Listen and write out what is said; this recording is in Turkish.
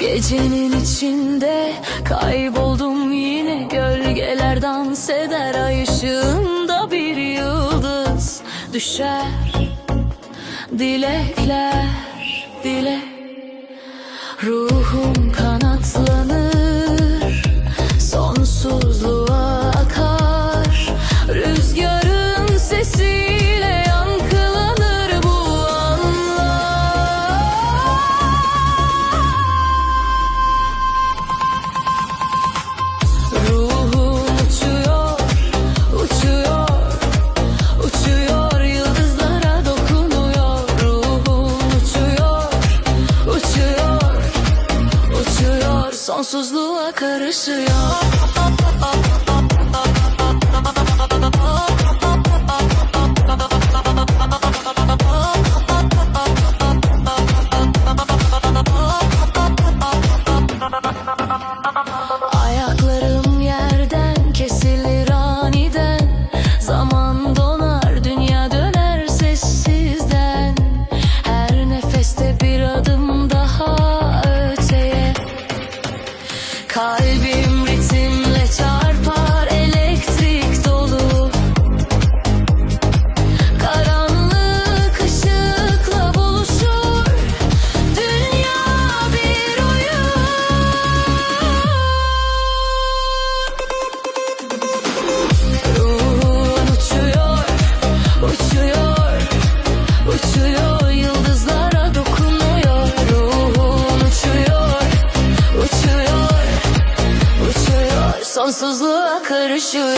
Gecenin içinde kayboldum yine. Gölgeler dans eder ay ışığında bir yıldız Düşer. Dilekler, dilek Ruhum kanatlanır. sonsuzluğa karışıyor. Sonsuzluğa karışıyor.